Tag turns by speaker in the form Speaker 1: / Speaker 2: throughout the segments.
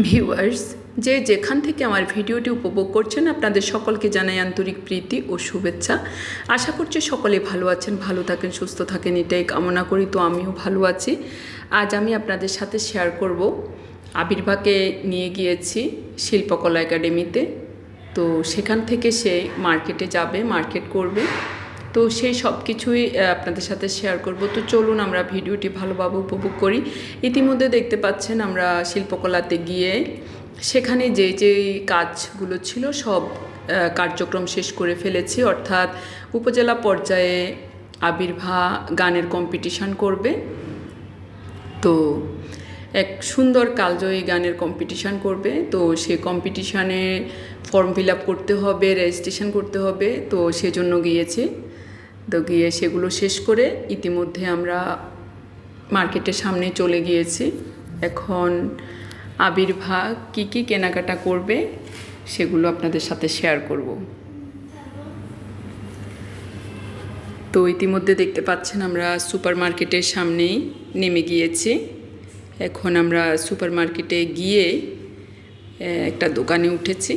Speaker 1: Viewers যে যেখান থেকে আমার ভিডিওটি উপভোগ করছেন, আপনাদের সকলকে জানাই আন্তরিক প্রীতি ও শুভেচ্ছা। আশা করছি সকলে ভালো আছেন, ভালো থাকেন, সুস্থ থাকেন, এটাই কামনা করি, তো আমিও ভালো আছি। আজ আমি আপনাদের সাথে শেয়ার করব। আবির্ভাকে নিয়ে গিয়েছি শিল্পকলা একাডেমিতে। তো সেখান থেকে সে মার্কেটে যাবে মার্কেট করবে। তো সেই সব কিছুই আপনাদের সাথে শেয়ার করব। তো চলুন আমরা ভিডিওটি ভালোভাবে উপভোগ করি। ইতিমধ্যে দেখতে পাচ্ছেন আমরা শিল্পকলাতে গিয়ে সেখানে যে যে কাজগুলো ছিল সব কার্যক্রম শেষ করে ফেলেছি। অর্থাৎ উপজেলা পর্যায়ে আবির্ভা গানের কম্পিটিশন করবে। তো এক সুন্দর কালজয়ী গানের কম্পিটিশান করবে। তো সে কম্পিটিশানে ফর্ম ফিল আপ করতে হবে রেজিস্ট্রেশন করতে হবে। তো সেজন্য গিয়েছে। তো গিয়ে সেগুলো শেষ করে ইতিমধ্যে আমরা মার্কেটের সামনে চলে গিয়েছি। এখন আবির্ভাগ কী কী কেনাকাটা করবে সেগুলো আপনাদের সাথে শেয়ার করব। তো ইতিমধ্যে দেখতে পাচ্ছেন আমরা সুপার মার্কেটের সামনেই নেমে গিয়েছি। এখন আমরা সুপার মার্কেটে গিয়ে একটা দোকানে উঠেছি।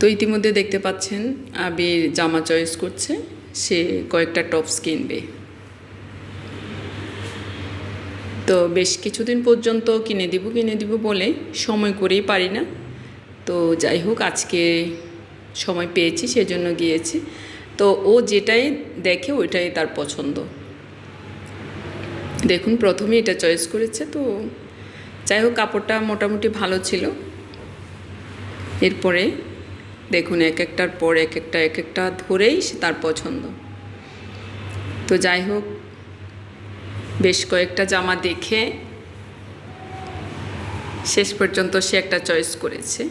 Speaker 1: তো ইতিমধ্যে দেখতে পাচ্ছেন আবির জামা চয়েস করছে। সে কয়েকটা টপস কিনবে। তো বেশ কিছুদিন পর্যন্ত কিনে দিব কিনে দিব বলে সময় করেই পারি না। তো যাই হোক, আজকে সময় পেয়েছি, সেজন্য গিয়েছি। তো ও যেটাই দেখে ওইটাই তার পছন্দ। দেখুন, প্রথমে এটা চয়েস করেছে, তো যাই হোক, কাপড়টা মোটামুটি ভালো ছিল। এরপরে দেখুন, এক একটার পর এক একটা এক একটা ধরেই সে তার পছন্দ। তো যাই হোক, বেশ কয়েকটা জামা দেখে শেষ পর্যন্ত সে একটা চয়েস করেছে,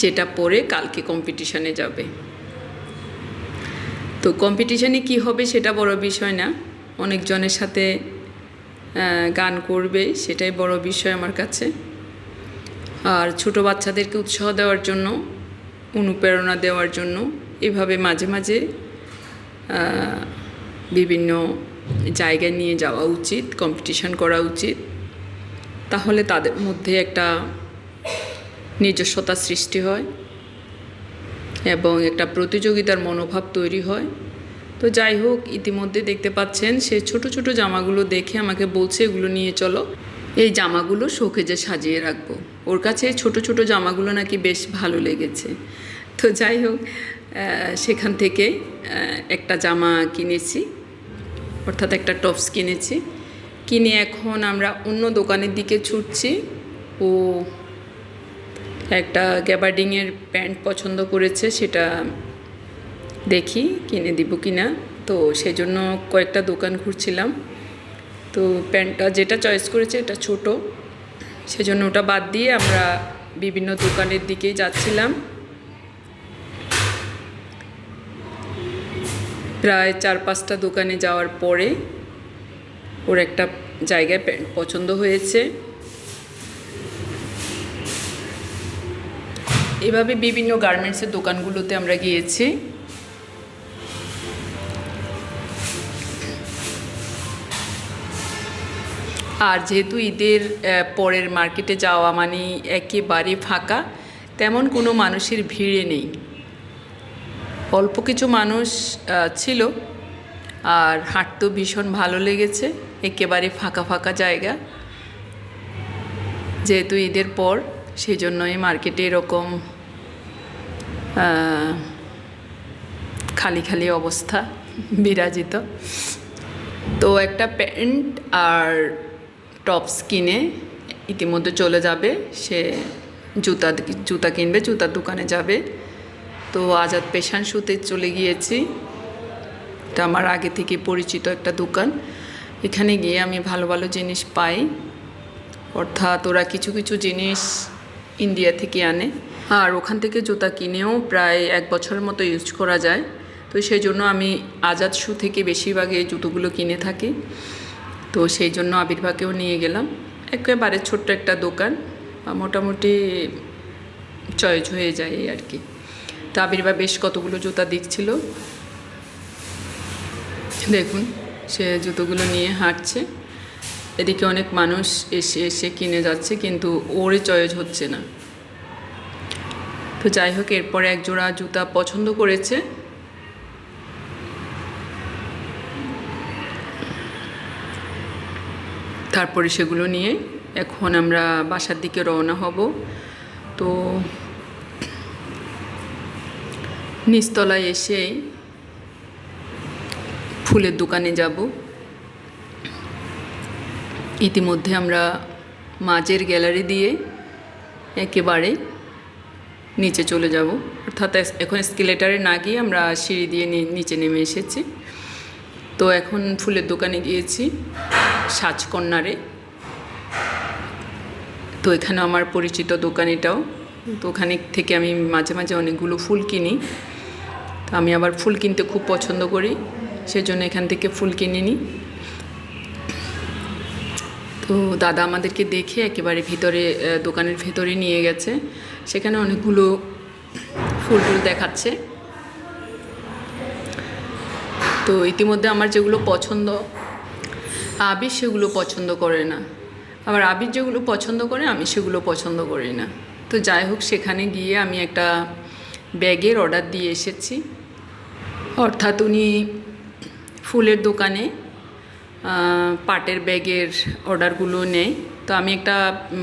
Speaker 1: যেটা পরে কালকে কম্পিটিশনে যাবে। তো কম্পিটিশনে কি হবে সেটা বড় বিষয় না, অনেকজনের সাথে গান করবে, সেটাই বড় বিষয় আমার কাছে। আর ছোট বাচ্চাদেরকে উৎসাহ দেওয়ার জন্য, অনুপ্রেরণা দেওয়ার জন্য এভাবে মাঝে মাঝে বিভিন্ন জায়গায় নিয়ে যাওয়া উচিত কম্পিটিশন করা উচিত। তাহলে তাদের মধ্যে একটা নিজস্বতা সৃষ্টি হয় এবং একটা প্রতিযোগিতার মনোভাব তৈরি হয়। তো যাই হোক, ইতিমধ্যে দেখতে পাচ্ছেন সে ছোট ছোট জামাগুলো দেখে আমাকে বলছে, এগুলো নিয়ে চলো। এই জামাগুলো শোকেজে সাজিয়ে রাখব। ওর কাছে ছোট ছোট জামাগুলো নাকি বেশ ভালো লেগেছে। তো যাই হোক সেখান থেকে একটা জামা কিনেছি, অর্থাৎ একটা টপস কিনেছি। কিনে এখন আমরা অন্য দোকানের দিকে ছুটছি। ও একটা গ্যাবার্ডিংয়ের প্যান্ট পছন্দ করেছে, সেটা দেখি কিনে দিব কি না তো সেজন্য কয়েকটা দোকান ঘুরছিলাম। তো প্যান্টটা যেটা চয়েস করেছে এটা ছোট। সেজন্য ওটা বাদ দিয়ে আমরা বিভিন্ন দোকানের দিকেই যাচ্ছিলাম। প্রায় চার পাঁচটা দোকানে যাওয়ার পরে ওর একটা জায়গায় প্যান্ট পছন্দ হয়েছে। এভাবে বিভিন্ন গার্মেন্টসের দোকানগুলোতে আমরা গিয়েছি। আর যেহেতু ঈদের পরের মার্কেটে যাওয়া মানে একেবারে ফাঁকা, তেমন কোনো মানুষের ভিড়ে নেই। অল্প কিছু মানুষ ছিল, আর হাঁটতেও ভীষণ ভালো লেগেছে, একেবারে ফাঁকা ফাঁকা জায়গা। যেহেতু ঈদের পর সেই জন্যই মার্কেটে এরকম খালি খালি অবস্থা, বিরাজিত। তো একটা প্যান্ট আর টপস কিনে ইতিমধ্যে চলে যাবে। সে জুতা জুতা কিনবে, জুতার দোকানে যাবে। তো আজাদ পেশান শুতে চলে গিয়েছি। এটা আমার আগে থেকে পরিচিত একটা দোকান। এখানে গিয়ে আমি ভালো ভালো জিনিস পাই। অর্থাৎ ওরা কিছু কিছু জিনিস ইন্ডিয়া থেকে আনে। আর ওখান থেকে জুতা কিনেও প্রায় এক বছরের মতো ইউজ করা যায়। তো সেই জন্য আমি আজাদ শু থেকে বেশিরভাগ এই জুতোগুলো কিনে থাকি। তো সেই জন্য আবির্ভাগকেও নিয়ে গেলাম। একেবারে ছোট্ট একটা দোকান মোটামুটি চয়েস হয়ে যায় আর কি। তো আবির্ভাগ বেশ কতগুলো জুতা দিচ্ছিল দেখুন, সে জুতোগুলো নিয়ে হাঁটছে। এদিকে অনেক মানুষ এসে এসে কিনে যাচ্ছে, কিন্তু ওরে চয়েস হচ্ছে না। তো যাই হোক, এরপরে এক জোড়া জুতা পছন্দ করেছে। তারপরে সেগুলো নিয়ে এখন আমরা বাসার দিকে রওনা হব। তো নিচতলায় এসে ফুলের দোকানে যাব। ইতিমধ্যে আমরা মাঝের গ্যালারি দিয়ে একেবারে নিচে চলে যাব। অর্থাৎ এখন স্কেলেটারে না গিয়ে আমরা সিঁড়ি দিয়ে নিচে নেমে এসেছি। তো এখন ফুলের দোকানে গিয়েছি। সাজকন্যারে। তো এখানে আমার পরিচিত দোকান এটাও তো ওখানে থেকে আমি মাঝে মাঝে অনেকগুলো ফুল কিনি। তো আমি আবার ফুল কিনতে খুব পছন্দ করি, সেজন্য এখান থেকে ফুল কিনে নিই তো দাদা আমাদেরকে দেখে একেবারে ভিতরে দোকানের ভেতরে নিয়ে গেছে। সেখানে অনেকগুলো ফুল টুল দেখাচ্ছে। তো ইতিমধ্যে আমার যেগুলো পছন্দ আবির সেগুলো পছন্দ করে না। আবার আবির যেগুলো পছন্দ করে, আমি সেগুলো পছন্দ করি না। তো যাই হোক, সেখানে গিয়ে আমি একটা ব্যাগের অর্ডার দিয়ে এসেছি। অর্থাৎ উনি ফুলের দোকানে পাটের ব্যাগের অর্ডারগুলো নেয়। তো আমি একটা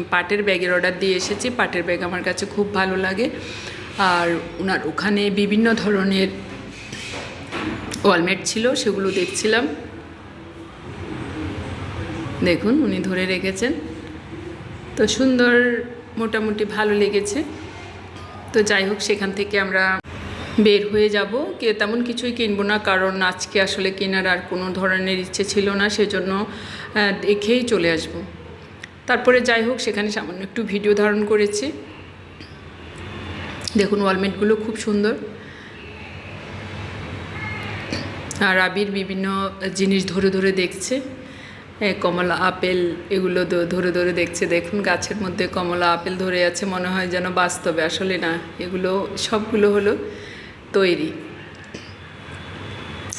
Speaker 1: পাটের ব্যাগের অর্ডার দিয়ে এসেছি। পাটের ব্যাগ আমার কাছে খুব ভালো লাগে। আর ওনার ওখানে বিভিন্ন ধরনের ওয়ালমেট ছিল, সেগুলো দেখছিলাম। দেখুন, উনি ধরে রেখেছেন। তো সুন্দর, মোটামুটি ভালো লেগেছে। তো যাই হোক, সেখান থেকে আমরা বের হয়ে যাব। কে, তেমন কিছুই কিনবো না, কারণ আজকে আসলে কেনার আর কোনো ধরনের ইচ্ছে ছিল না, সেজন্য দেখেই চলে আসব। তারপরে যাই হোক, সেখানে সামান্য একটু ভিডিও ধারণ করেছি। দেখুন, ওয়ালমেটগুলো খুব সুন্দর। আর আবির বিভিন্ন জিনিস ধরে ধরে দেখছে। এ, কমলা আপেল এগুলো ধরে ধরে দেখছে। দেখুন গাছের মধ্যে কমলা আপেল ধরে আছে মনে হয় যেন বাস্তবে। আসলে না এগুলো সবগুলো হলো তৈরি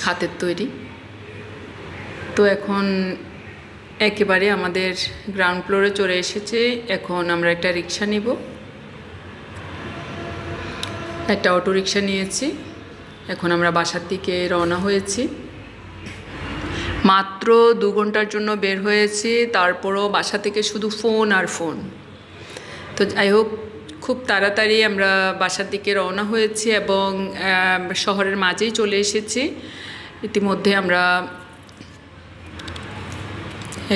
Speaker 1: হাতের তৈরি। তো এখন একেবারে আমাদের গ্রাউন্ড ফ্লোরে চলে এসেছে। এখন আমরা একটা রিক্সা নিব। একটা অটো রিক্সা নিয়েছি। এখন আমরা বাসার দিকে রওনা হয়েছি। মাত্র দু ঘণ্টার জন্য বের হয়েছি, তারপরও বাসা থেকে শুধু ফোন আর ফোন। তো যাই হোক, খুব তাড়াতাড়ি আমরা বাসার দিকে রওনা হয়েছি এবং শহরের মাঝেই চলে এসেছি। ইতিমধ্যে আমরা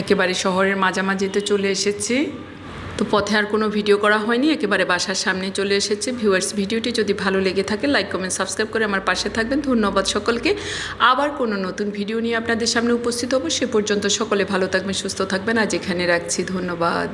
Speaker 1: একেবারে শহরের মাঝামাঝিতে চলে এসেছি। তো পথে আর কোনো ভিডিও করা হয়নি, একেবারে বাসার সামনে চলে এসেছে। ভিউয়ার্স, ভিডিওটি যদি ভালো লেগে থাকে, লাইক, কমেন্ট, সাবস্ক্রাইব করে আমার পাশে থাকবেন। ধন্যবাদ সকলকে। আবার কোনো নতুন ভিডিও নিয়ে আপনাদের সামনে উপস্থিত হব। সে পর্যন্ত সকলে ভালো থাকবেন, সুস্থ থাকবেন। আজ এখানে রাখছি। ধন্যবাদ।